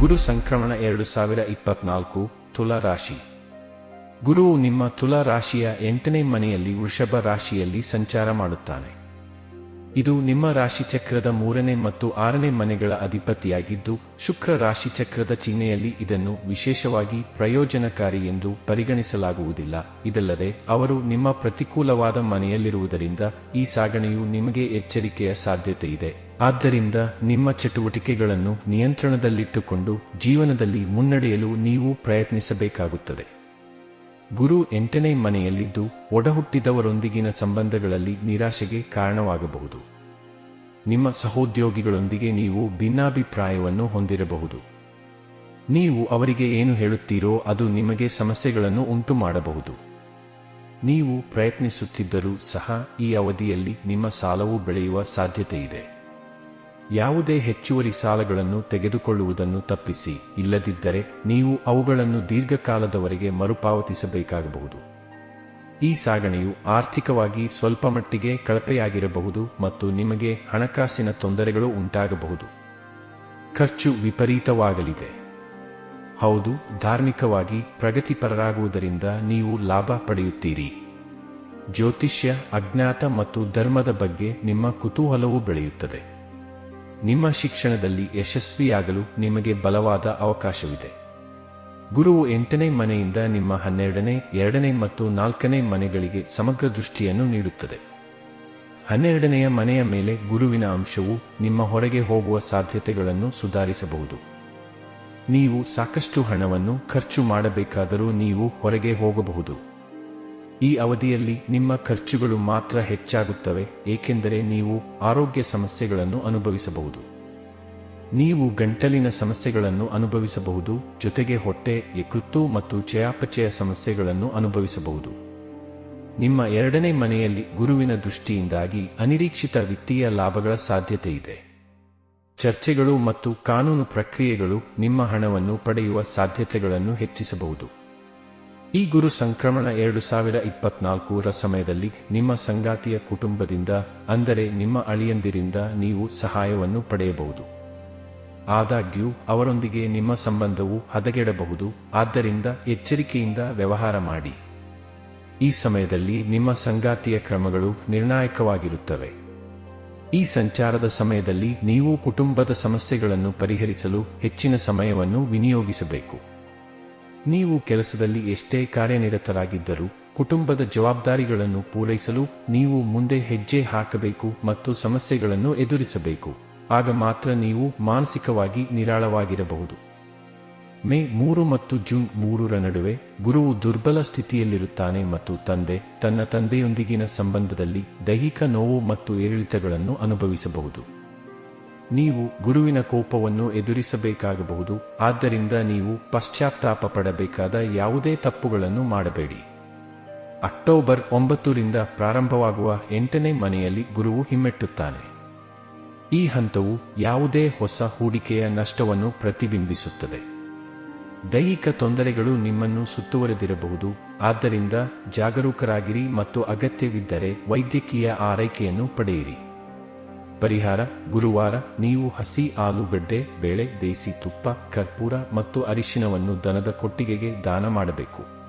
ಗುರು ಸಂಕ್ರಮಣ ಎರಡು ಸಾವಿರ ಇಪ್ಪತ್ನಾಲ್ಕು ತುಲಾ ರಾಶಿ. ಗುರುವು ನಿಮ್ಮ ತುಲಾ ರಾಶಿಯ ಎಂಟನೇ ಮನೆಯಲ್ಲಿ ವೃಷಭ ರಾಶಿಯಲ್ಲಿ ಸಂಚಾರ ಮಾಡುತ್ತಾನೆ. ಇದು ನಿಮ್ಮ ರಾಶಿ ಚಕ್ರದ ಮೂರನೇ ಮತ್ತು ಆರನೇ ಮನೆಗಳ ಅಧಿಪತಿಯಾಗಿದ್ದು, ಶುಕ್ರ ರಾಶಿ ಚಕ್ರದ ಚಿಹ್ನೆಯಲ್ಲಿ ಇದನ್ನು ವಿಶೇಷವಾಗಿ ಪ್ರಯೋಜನಕಾರಿ ಎಂದು ಪರಿಗಣಿಸಲಾಗುವುದಿಲ್ಲ. ಇದಲ್ಲದೆ, ಅವರು ನಿಮ್ಮ ಪ್ರತಿಕೂಲವಾದ ಮನೆಯಲ್ಲಿರುವುದರಿಂದ ಈ ಸಾಗಣೆಯು ನಿಮಗೆ ಎಚ್ಚರಿಕೆಯ ಸಾಧ್ಯತೆ ಇದೆ ಆದ್ದರಿಂದ, ನಿಮ್ಮ ಚಟುವಟಿಕೆಗಳನ್ನು ನಿಯಂತ್ರಣದಲ್ಲಿಟ್ಟುಕೊಂಡು ಜೀವನದಲ್ಲಿ ಮುನ್ನಡೆಯಲು ನೀವು ಪ್ರಯತ್ನಿಸಬೇಕಾಗುತ್ತದೆ. ಗುರು ಎಂಟನೇ ಮನೆಯಲ್ಲಿದ್ದು ಒಡಹುಟ್ಟಿದವರೊಂದಿಗಿನ ಸಂಬಂಧಗಳಲ್ಲಿ ನಿರಾಶೆಗೆ ಕಾರಣವಾಗಬಹುದು. ನಿಮ್ಮ ಸಹೋದ್ಯೋಗಿಗಳೊಂದಿಗೆ ನೀವು ಭಿನ್ನಾಭಿಪ್ರಾಯವನ್ನು ಹೊಂದಿರಬಹುದು. ನೀವು ಅವರಿಗೆ ಏನು ಹೇಳುತ್ತೀರೋ ಅದು ನಿಮಗೆ ಸಮಸ್ಯೆಗಳನ್ನು ಉಂಟು ಮಾಡಬಹುದು ನೀವು ಪ್ರಯತ್ನಿಸುತ್ತಿದ್ದರೂ ಸಹ ಈ ಅವಧಿಯಲ್ಲಿ ನಿಮ್ಮ ಸಾಲವು ಬೆಳೆಯುವ ಸಾಧ್ಯತೆ ಇದೆ ಯಾವುದೇ ಹೆಚ್ಚುವರಿ ಸಾಲಗಳನ್ನು ತೆಗೆದುಕೊಳ್ಳುವುದನ್ನು ತಪ್ಪಿಸಿ, ಇಲ್ಲದಿದ್ದರೆ ನೀವು ಅವುಗಳನ್ನು ದೀರ್ಘಕಾಲದವರೆಗೆ ಮರುಪಾವತಿಸಬೇಕಾಗಬಹುದು. ಈ ಸಾಗಣೆಯು ಆರ್ಥಿಕವಾಗಿ ಸ್ವಲ್ಪ ಮಟ್ಟಿಗೆ ಕಳಪೆಯಾಗಿರಬಹುದು ಮತ್ತು ನಿಮಗೆ ಹಣಕಾಸಿನ ತೊಂದರೆಗಳು ಉಂಟಾಗಬಹುದು. ಖರ್ಚು ವಿಪರೀತವಾಗಲಿದೆ. ಹೌದು, ಧಾರ್ಮಿಕವಾಗಿ ಪ್ರಗತಿಪರರಾಗುವುದರಿಂದ ನೀವು ಲಾಭ ಪಡೆಯುತ್ತೀರಿ. ಜ್ಯೋತಿಷ್ಯ, ಅಜ್ಞಾತ ಮತ್ತು ಧರ್ಮದ ಬಗ್ಗೆ ನಿಮ್ಮ ಕುತೂಹಲವು ಬೆಳೆಯುತ್ತದೆ. ನಿಮ್ಮ ಶಿಕ್ಷಣದಲ್ಲಿ ಯಶಸ್ವಿಯಾಗಲು ನಿಮಗೆ ಬಲವಾದ ಅವಕಾಶವಿದೆ. ಗುರುವು ಎಂಟನೇ ಮನೆಯಿಂದ ನಿಮ್ಮ ಹನ್ನೆರಡನೇ, ಎರಡನೇ ಮತ್ತು ನಾಲ್ಕನೇ ಮನೆಗಳಿಗೆ ಸಮಗ್ರ ದೃಷ್ಟಿಯನ್ನು ನೀಡುತ್ತದೆ. ಹನ್ನೆರಡನೆಯ ಮನೆಯ ಮೇಲೆ ಗುರುವಿನ ಅಂಶವು ನಿಮ್ಮ ಹೊರಗೆ ಹೋಗುವ ಸಾಧ್ಯತೆಗಳನ್ನು ಸುಧಾರಿಸಬಹುದು. ನೀವು ಸಾಕಷ್ಟು ಹಣವನ್ನು ಖರ್ಚು ಮಾಡಬೇಕಾದರೂ ನೀವು ಹೊರಗೆ ಹೋಗಬಹುದು. ಈ ಅವಧಿಯಲ್ಲಿ ನಿಮ್ಮ ಖರ್ಚುಗಳು ಮಾತ್ರ ಹೆಚ್ಚಾಗುತ್ತವೆ, ಏಕೆಂದರೆ ನೀವು ಆರೋಗ್ಯ ಸಮಸ್ಯೆಗಳನ್ನು ಅನುಭವಿಸಬಹುದು. ನೀವು ಗಂಟಲಿನ ಸಮಸ್ಯೆಗಳನ್ನು ಅನುಭವಿಸಬಹುದು, ಜೊತೆಗೆ ಹೊಟ್ಟೆ, ಯಕೃತ್ತು ಮತ್ತು ಚಯಾಪಚಯ ಸಮಸ್ಯೆಗಳನ್ನು ಅನುಭವಿಸಬಹುದು. ನಿಮ್ಮ ಎರಡನೇ ಮನೆಯಲ್ಲಿ ಗುರುವಿನ ದೃಷ್ಟಿಯಿಂದಾಗಿ ಅನಿರೀಕ್ಷಿತ ವಿತ್ತೀಯ ಲಾಭಗಳ ಸಾಧ್ಯತೆ ಇದೆ ಚರ್ಚೆಗಳು ಮತ್ತು ಕಾನೂನು ಪ್ರಕ್ರಿಯೆಗಳು ನಿಮ್ಮ ಹಣವನ್ನು ಪಡೆಯುವ ಸಾಧ್ಯತೆಗಳನ್ನು ಹೆಚ್ಚಿಸಬಹುದು. ಈ ಗುರು ಸಂಕ್ರಮಣ ಎರಡು ಸಾವಿರ ಇಪ್ಪತ್ನಾಲ್ಕರ ಸಮಯದಲ್ಲಿ ನಿಮ್ಮ ಸಂಗಾತಿಯ ಕುಟುಂಬದಿಂದ, ಅಂದರೆ ನಿಮ್ಮ ಅಳಿಯಂದಿರಿಂದ ನೀವು ಸಹಾಯವನ್ನು ಪಡೆಯಬಹುದು. ಆದಾಗ್ಯೂ, ಅವರೊಂದಿಗೆ ನಿಮ್ಮ ಸಂಬಂಧವು ಹದಗೆಡಬಹುದು, ಆದ್ದರಿಂದ ಎಚ್ಚರಿಕೆಯಿಂದ ವ್ಯವಹಾರ ಮಾಡಿ. ಈ ಸಮಯದಲ್ಲಿ ನಿಮ್ಮ ಸಂಗಾತಿಯ ಕ್ರಮಗಳು ನಿರ್ಣಾಯಕವಾಗಿರುತ್ತವೆ. ಈ ಸಂಚಾರದ ಸಮಯದಲ್ಲಿ ನೀವು ಕುಟುಂಬದ ಸಮಸ್ಯೆಗಳನ್ನು ಪರಿಹರಿಸಲು ಹೆಚ್ಚಿನ ಸಮಯವನ್ನು ವಿನಿಯೋಗಿಸಬೇಕು. ನೀವು ಕೆಲಸದಲ್ಲಿ ಎಷ್ಟೇ ಕಾರ್ಯನಿರತರಾಗಿದ್ದರೂ, ಕುಟುಂಬದ ಜವಾಬ್ದಾರಿಗಳನ್ನು ಪೂರೈಸಲು ನೀವು ಮುಂದೆ ಹೆಜ್ಜೆ ಹಾಕಬೇಕು ಮತ್ತು ಸಮಸ್ಯೆಗಳನ್ನು ಎದುರಿಸಬೇಕು. ಆಗ ಮಾತ್ರ ನೀವು ಮಾನಸಿಕವಾಗಿ ನಿರಾಳವಾಗಿರಬಹುದು. ಮೇ ಮೂರು ಮತ್ತು ಜೂನ್ ಮೂರರ ನಡುವೆ ಗುರುವು ದುರ್ಬಲ ಸ್ಥಿತಿಯಲ್ಲಿರುತ್ತಾನೆ ಮತ್ತು ತಂದೆ ತನ್ನ ತಂದೆಯೊಂದಿಗಿನ ಸಂಬಂಧದಲ್ಲಿ ದೈಹಿಕ ನೋವು ಮತ್ತು ಏರಿಳಿತಗಳನ್ನು ಅನುಭವಿಸಬಹುದು. ನೀವು ಗುರುವಿನ ಕೋಪವನ್ನು ಎದುರಿಸಬೇಕಾಗಬಹುದು, ಆದ್ದರಿಂದ ನೀವು ಪಶ್ಚಾತ್ತಾಪ ಪಡಬೇಕಾದ ಯಾವುದೇ ತಪ್ಪುಗಳನ್ನು ಮಾಡಬೇಡಿ. ಅಕ್ಟೋಬರ್ ಒಂಬತ್ತರಿಂದ ಪ್ರಾರಂಭವಾಗುವ ಎಂಟನೇ ಮನೆಯಲ್ಲಿ ಗುರುವು ಹಿಮ್ಮೆಟ್ಟುತ್ತಾನೆ. ಈ ಹಂತವು ಯಾವುದೇ ಹೊಸ ಹೂಡಿಕೆಯ ನಷ್ಟವನ್ನು ಪ್ರತಿಬಿಂಬಿಸುತ್ತದೆ. ದೈಹಿಕ ತೊಂದರೆಗಳು ನಿಮ್ಮನ್ನು ಸುತ್ತುವರೆದಿರಬಹುದು, ಆದ್ದರಿಂದ ಜಾಗರೂಕರಾಗಿರಿ ಮತ್ತು ಅಗತ್ಯವಿದ್ದರೆ ವೈದ್ಯಕೀಯ ಆರೈಕೆಯನ್ನು ಪಡೆಯಿರಿ. ಪರಿಹಾರ, ಗುರುವಾರ ನೀವು ಹಸಿ ಆಲೂಗಡ್ಡೆ ಬೇಳೆ, ದೇಸಿ ತುಪ್ಪ, ಕರ್ಪೂರ ಮತ್ತು ಅರಿಶಿನವನ್ನು ದನದ ಕೊಟ್ಟಿಗೆಗೆ ದಾನ ಮಾಡಬೇಕು.